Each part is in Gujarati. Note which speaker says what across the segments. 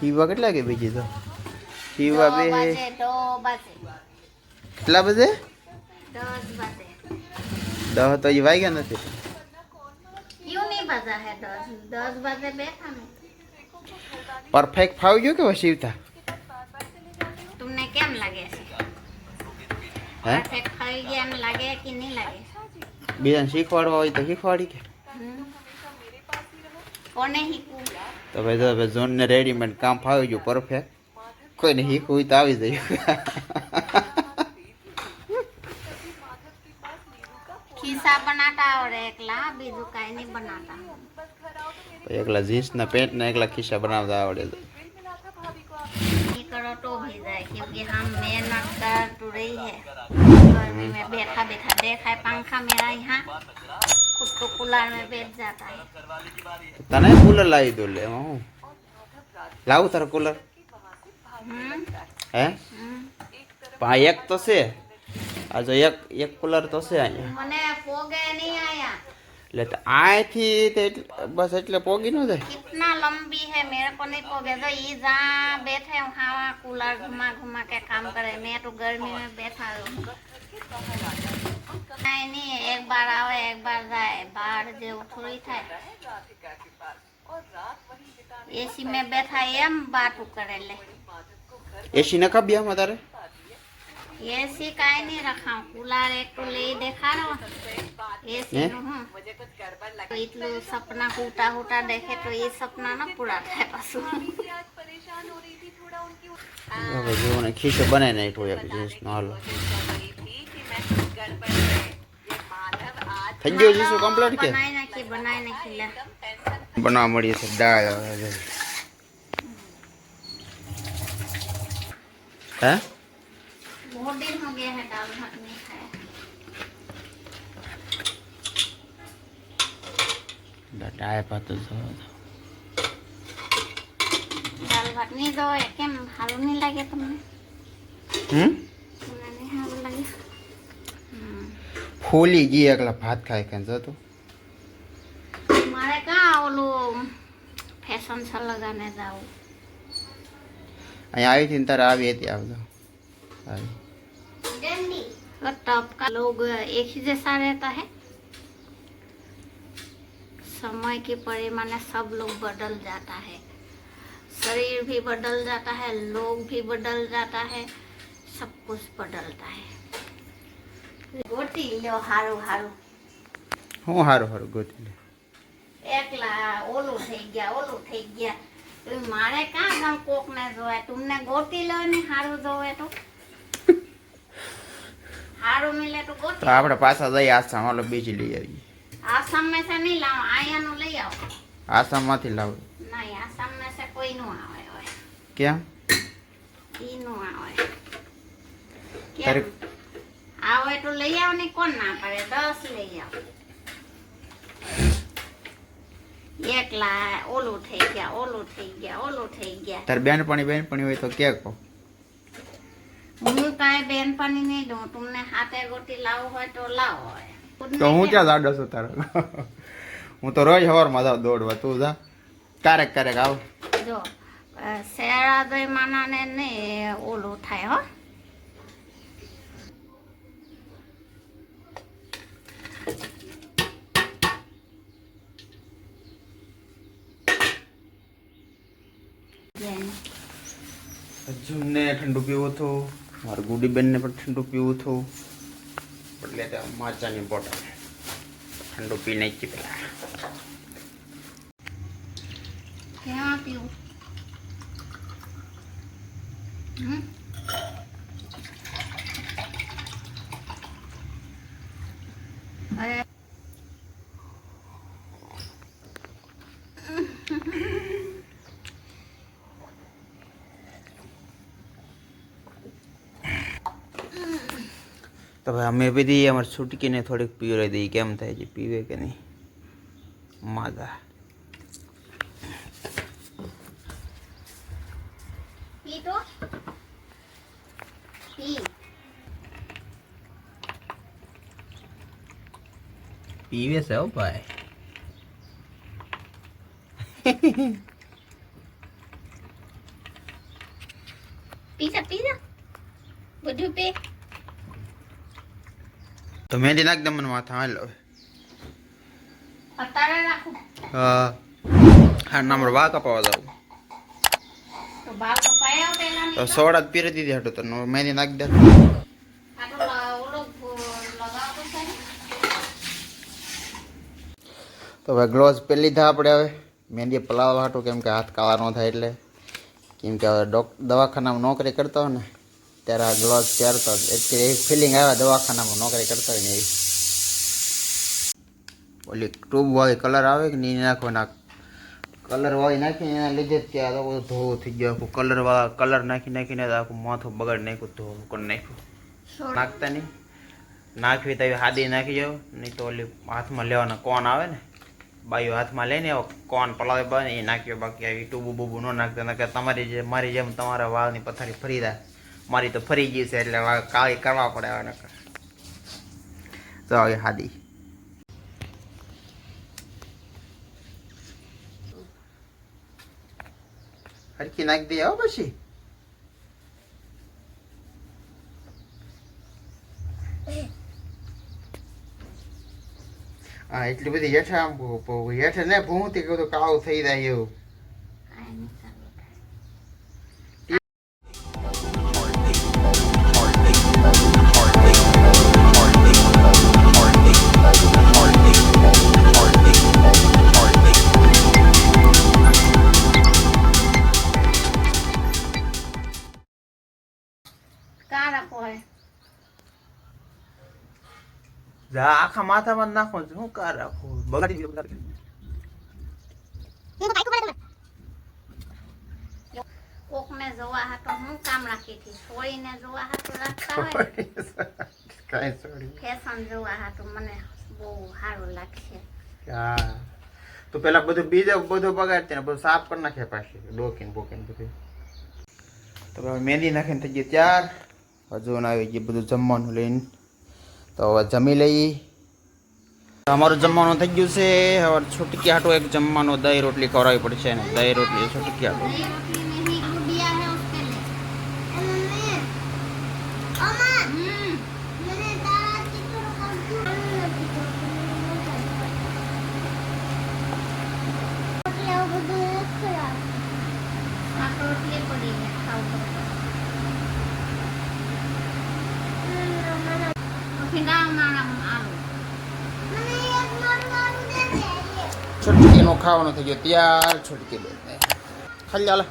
Speaker 1: હીવા કેટલા કે બીજી તો હીવા બે કેટલા
Speaker 2: બજે
Speaker 1: દહ તો એ વાગ્યા નથી
Speaker 2: પરફેક્ટ ફાવજો કે વસીવતા તમને કેમ લાગે છે
Speaker 1: પરફેક્ટ ફાવી ગયા
Speaker 2: એમ લાગે કે નહીં લાગે
Speaker 1: બીજાને શીખવાડવા હોય તો શીખવાડી કે
Speaker 2: કોને શીખવું
Speaker 1: તો ભાઈ તો હવે ઝોનને રેડીમેડ કામ ફાવી ગયું પરફેક્ટ કોઈને શીખવું હોય તો આવી જાય
Speaker 2: खीसा बनाता और एकला बीजू काई नहीं बनाता
Speaker 1: એકલા જીન્સના પેન્ટના એકલા ખિસ્સા બનાવતા આવડે તો
Speaker 2: नहीं करो तो भी जाए क्योंकि हम मेहनत कर तो रही है गर्मी में बैठा बैठा देखा है पंखा मेरा यहाँ खुद को कूलर में बैठ जाता है
Speaker 1: તને કુલર લાવી દો લે એમાં હું લાવું તારે કુલર
Speaker 2: हम्म
Speaker 1: હે
Speaker 2: हम्म।
Speaker 1: પણ આ એક તો છે આ જો એક એક કુલર તો છે અહીંયા
Speaker 2: મને પોગે नहीं आया
Speaker 1: એટલે તો અહીંથી તે એટલે- બસ એટલે પોગી ન જાય
Speaker 2: कितना लंबी है मेरे को नहीं पोगे तो ये जहाँ बैठे वहाँ वहाँ कूलर घुमा घुमा के काम करे मैं तो गर्मी में बैठा हूँ नहीं एक बार एक बार जाए। बाहर जो थोड़ी था। एसी में बैठा एम बात करे ले।
Speaker 1: एसी ना कब बिया
Speaker 2: मदारे एसी काहे नहीं रखा। कूलर एक तो ले देखा रो एसी नो? हाँ इतलो सपना कूटा होटा देखे तो ये सपना ना पूरा था
Speaker 1: पास परेशान हो रही थी थोड़ा उनकी खींच बने नहीं तो થઈ ગયો જીન્સ કમ્પ્લીટ કે
Speaker 2: બનાવી નાખી બનાવી નાખી લે
Speaker 1: બનાવવા મળીએ છે દાળ હવે. હે
Speaker 2: बहुत दिन हो गया है दाल भात नहीं खाया
Speaker 1: દાળ ભાત જ હોય.
Speaker 2: દાલ ભાત નહીં દો એ કેમ સારું નહીં લાગે
Speaker 1: ફૂલી ગઈ એકલા ભાત ખાઈ ખાઈને જતો
Speaker 2: મારે કાં ઓલું ફેશન છે લગાને જાવું
Speaker 1: અહીંયા આવી હતી ને તારે આવી હતી આવજો આવી.
Speaker 2: और टॉप का लोग एक ही जैसा रहता है समय के परिमाण सब लोग बदल जाता है शरीर भी बदल जाता है लोग भी बदल जाता है सब कुछ बदलता है
Speaker 1: ગોતી લ્યો હારું.
Speaker 2: એકલા ઓલું થઈ ગયા ઓલું થઈ ગયા. મારે મિલે તો ગોતી
Speaker 1: તો પાછા જઈએ આસામ ઓલો બીજી લઈ આવીએ.
Speaker 2: આસામ મેં છે અહીંયાનું લઈ આવો.
Speaker 1: આસામમાંથી લાવો.
Speaker 2: નહીં આસામ મેં છે કોઈ નું આવે
Speaker 1: કેમ?
Speaker 2: ઈ નું આવે કેમ લઈ આવો ને કોણ ના પાડે? દસ લઈ આવો. એકલા ઓલું થઈ ગયા ઓલું થઈ ગયા ઓલું થઈ ગયા.
Speaker 1: તારે બેનપણી બેનપણી હોય તો કે કહો?
Speaker 2: હું કાંઈ બેનપણી નહીં દઉં તમને હાથે ગોટી લાવું હોય તો લાવો હોય.
Speaker 1: તો હું ક્યાં જાડો છું તારો? હું તો રોજ સવારમાં જાઉં દોડવા તું જા. ક્યારેક ક્યારેક આવ.
Speaker 2: જો શેરાદય માનાને ને ઓલું થાય હો.
Speaker 1: અર્જુનને ઠંડુ પીવું હતું. મારું ગુડી બેનને પણ ઠંડુ પીવું હતું. એટલે ત્યાં માચાની બોટલ ઠંડુ પી નાખી પેલા.
Speaker 2: ક્યાં પીવું? હમ?
Speaker 1: તો ભાઈ અમે બધી અમારી છૂટકીને થોડીક પીવડાવી દઈએ કેમ થાય છે પીવે કે નહીં માદા
Speaker 2: પી તો પી
Speaker 1: પીવે છે હો ભાઈ
Speaker 2: પીઝા પીઝા બધું પે
Speaker 1: તો મહેંદી નાખ દે મને માથા હાલ હવે. હા. હા ના વાઘ વા કપાવા જાવ.
Speaker 2: તો
Speaker 1: સોડા પીરી દીધી હટો તો મહેંદી નાખ દે. તો હવે ગ્લોવ્સ પહેરી લીધા આપણે હવે. મહેંદી પલાવવા હાટું કેમ કે હાથ કાળા ન થાય એટલે. કેમ કે હવે દવાખાનામાં નોકરી કરતા હોય ને. ત્યારે આ ગ્લોવ્સ પહેરતો એટલે એક ફિલિંગ આવે દવાખાનામાં નોકરી કરતા હોય ને એવી ઓલી ટ્યુબ વાળી કલર આવે કે નહીં નાખો નાખ કલર વાળી નાખીને એના લીધે જ ત્યાં તો બધું ધોવું થઈ ગયું આખું કલર વાળા કલર નાખી નાખીને તો આખું માથું બગાડી નાખ્યું ધોવું કરી નાખ્યું
Speaker 2: સોડા
Speaker 1: નાખતા નહીં નાખવી તો એવી હાદી નાખી જાવ નહીં તો ઓલી હાથમાં લેવાના કોન આવે ને બાયું હાથમાં લઈને એવો કોન પલાવે બને એ નાખ્યો બાકી આવી ટૂબુ બૂબુ ન નાખતા નકર તમારી જે મારી જેમ તમારા વાળની પથારી ફરી જાય મારી તો ફરી ગઈ છે એટલે કાળી કરવા પડે હવે નકર. તો હવે હાદી. હરખી નાખી દે આવો પછી. હા એટલી બધી હેઠા હેઠે ને ભૂંતી કહું તો કાળું થઈ જાય એવું. આખા માથામાં નાખો શું કાર રાખો બગાડી
Speaker 2: કોકને જોવા હું કામ રાખી હતી છોડીને જોવા હાટો રાખતા હોય
Speaker 1: કાંઈ sorry.
Speaker 2: ફેશન જોવા હાટો મને બહુ સારું લાગશે
Speaker 1: હા તો પેલા બધું બીજો બધું બગાડતી ને બધું સાફ કરી નાખે પાછી ડોકીને બોકીને બધું તો મહેંદી નાખીને થઈ ગઈ ત્યાર હજુ આવી ગયું બધું જમવાનું લઈને તો હવે જમી લઈ અમારું જમવાનું થઈ ગયું છે. હવે છૂટકી હાટું એક જમવાનું, દહીં રોટલી ખવડાવવી પડશે ને. દહીં રોટલી છૂટકી હાટું. છૂટકીનું ખાવાનું થઈ ગયું ત્યાર છૂટકી બેન ખાલી ચાલે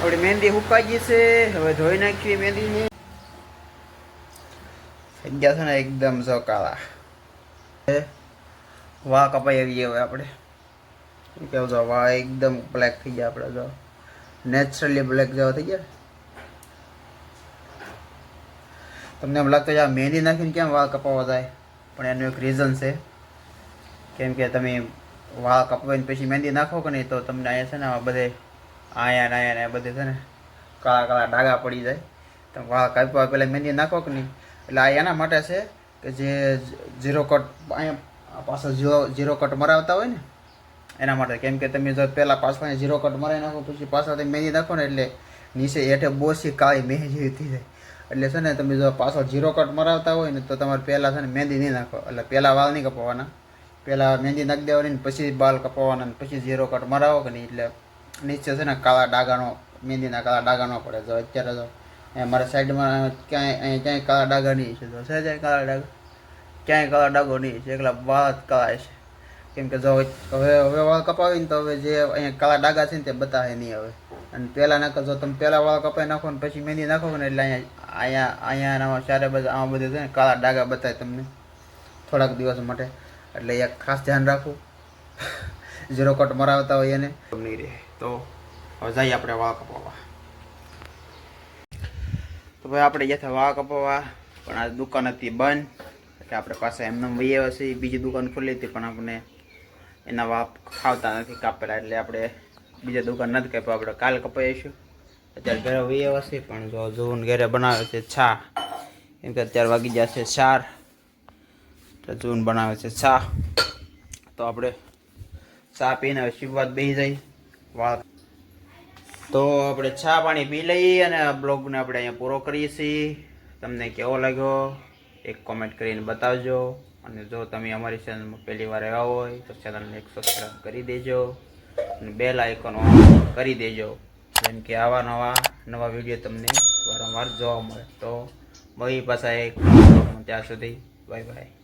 Speaker 1: આપણી મહેંદી હુકાઈ ગઈ છે હવે ધોઈ નાખીએ મહેંદીને થઈ ગયા છે ને એકદમ સકાળા વાહ કપાઈ આવીએ હવે આપણે શું કહેવું છે વાહ એકદમ બ્લેક થઈ ગયા આપણે જો નેચરલી બ્લેક જેવા થઈ ગયા તમને એમ લાગતું આ મહેંદી નાખીને કેમ વાળ કપાવા જાય? પણ એનું એક રીઝન છે. કેમ કે તમે વાળ કપાવીને પછી મહેંદી નાખો કે નહીં, તો તમને અહીંયા છે ને આ બધે આયા ને આયા ને બધે છે ને કાળા કાળા ડાઘા પડી જાય. તમે વાળ કાપવા પહેલાં મહેંદી નાખો કે નહીં? એટલે આ એના માટે છે કે જે ઝીરો કટ અહીંયા પાછળ ઝીરો ઝીરો કટ મરાવતા હોય ને, એના માટે. કેમ કે તમે જો પહેલાં પાછળ ઝીરો કટ મરાવી નાખો, પછી પાછળ મહેંદી નાખો ને એટલે નીચે હેઠે બોસી કાળી મહેંદી જેવી થઈ જાય. એટલે છે ને તમે જો પાછળ ઝીરો કટ મરાવતા હોય ને તો તમારે પહેલાં છે ને મહેંદી નહીં નાખો એટલે પહેલાં વાળ નહીં કપાવવાના પહેલાં મહેંદી નાખી દેવાની પછી બાલ કપાવવાના ને પછી ઝીરો કટ મરાવો કે નહીં? એટલે નીચે છે ને કાળા ડાગાનો મહેંદીના કાળા ડાગા ન પડે. જો અત્યારે તો અહીંયા મારા સાઈડમાં ક્યાંય અહીં ક્યાંય કાળા ડાગા નહીં છે. તો છે જાય કાળા ડાગા? ક્યાંય કાળા ડાગો નહીં છે. એકલા વાળ કાળા છે. કેમ કે જો હવે હવે વાળ કપાવીને તો હવે જે અહીંયા કાળા ડાઘા છે ને તે બતાવે નહીં હવે. અને પહેલાં નાખો જો તમે પહેલાં વાળ કપાઈ નાખો ને પછી મહેંદી નાખો ને એટલે અહીંયા અહીંયા અહીંયા અને ચારે બધા આમાં બધે છે ને, કાળા ડાઘા બતાવે તમને. થોડાક દિવસ માટે. એટલે એક ખાસ ધ્યાન રાખવું. ઝીરો કટ મરાવતા હોય એને. નહીં રહે. તો હવે જઈએ આપણે વાળ કપાવવા. તો ભાઈ આપણે ગયા વાળ કપાવવા. પણ આ દુકાન હતી બંધ. એટલે આપણે પાસે એમને વહી આવ્યા છીએ બીજી દુકાન ખુલ્લી હતી, પણ આપણે એના વાપ ખાવતા નથી કાપેલા. એટલે આપણે બીજા દુકાન નથી કાપ્યા. આપણે કાલ કપાઈશું અત્યારે ઘરે વહી છીએ પણ જો જોવું ઘરે બનાવે છે છા કેમ કે અત્યારે વાગી જશે ચાર, તો જૂન બનાવે છે ચા. તો આપણે ચા પીને હવે શિવવાત બેસી જાય. વાળ તો આપણે ચા પાણી પી લઈએ અને બ્લોગને આપણે અહીંયા પૂરો કરીએ છીએ. તમને કેવો લાગ્યો એક કોમેન્ટ કરીને બતાવજો. અને જો તમે અમારી ચેનલમાં પહેલી વાર આવ્યા હોય તો ચેનલને એક સબસ્ક્રાઈબ કરી દેજો. અને બેલ આઇકોન કરી દેજો. જેમ કે આવા નવા નવા વીડિયો તમને વારંવાર જોવા મળે. તો મળી પાછા એક ત્યાં સુધી બાય બાય